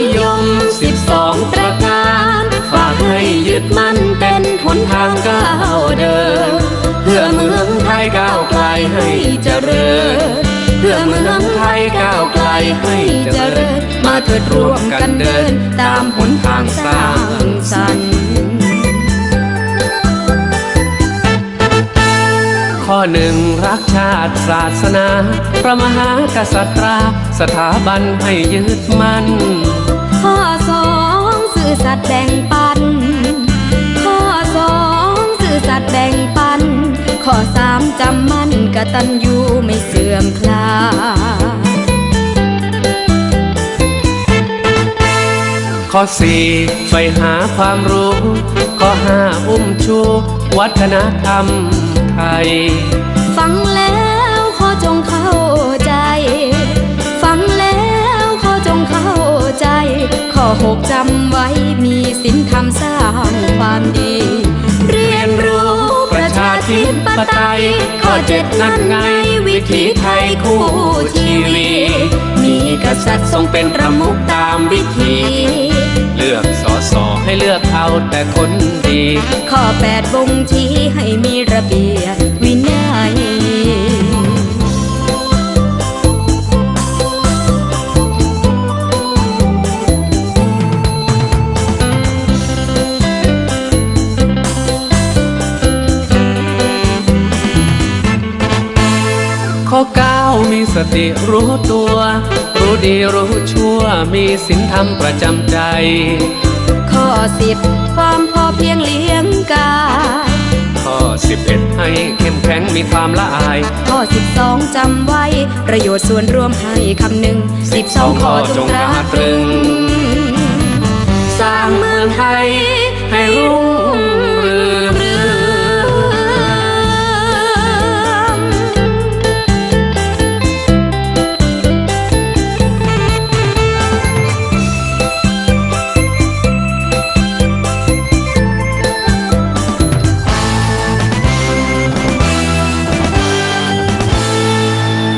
นิยมสิบสองประการฝากให้ยึดมั่นเป็นหนทางก้าวเดิน เพื่อเมืองไทยก้าวไกลให้เจริญ เพื่อเมืองไทยก้าวไกลให้เจริญ มาเถิดร่วมกันเดิน ตามหนทางสาย หนึ่งรักชาติศาสนา พระมหากษัตราสถาบันให้ยึดมั่นข้อสองสื่อสัตย์แบ่งปัน ข้อสองสื่อสัตย์แบ่งปัน ข้อสามจำมั่นกตัญญูไม่เสื่อมคลายข้อสี่ใฝ่หาความรู้ ข้อห้าอุ้มชู วัฒนธรรม ไทย ฟังแล้วขอจงเข้าใจ ฟังแล้วขอจงเข้าใจ ข้อหกจำไว้มีศีลธรรมสร้างความดี เรียนรู้ประชาธิปไตย ข้อเจ็ดนั่นไงวิถีไทยคู่ชีวีมีกษัตริย์ทรงเป็นประมุขตามวิถี ให้เลือกเอาแต่คนดี ข้อแปดบ่งชี้ให้มีระเบียบวินัย ข้อเก้ามีสติรู้ตัว รู้ดีรู้ชั่วมีศีลธรรมประจำใจ สิบความพอเพียงเลี้ยงกายข้อสิบเอ็ดให้เข้มแข็งมีความละอาย ข้อสิบสองจำไว้ ประโยชน์ส่วนรวมให้คำหนึ่งสิบสองข้อจงตราตรึง สร้างเมืองไทย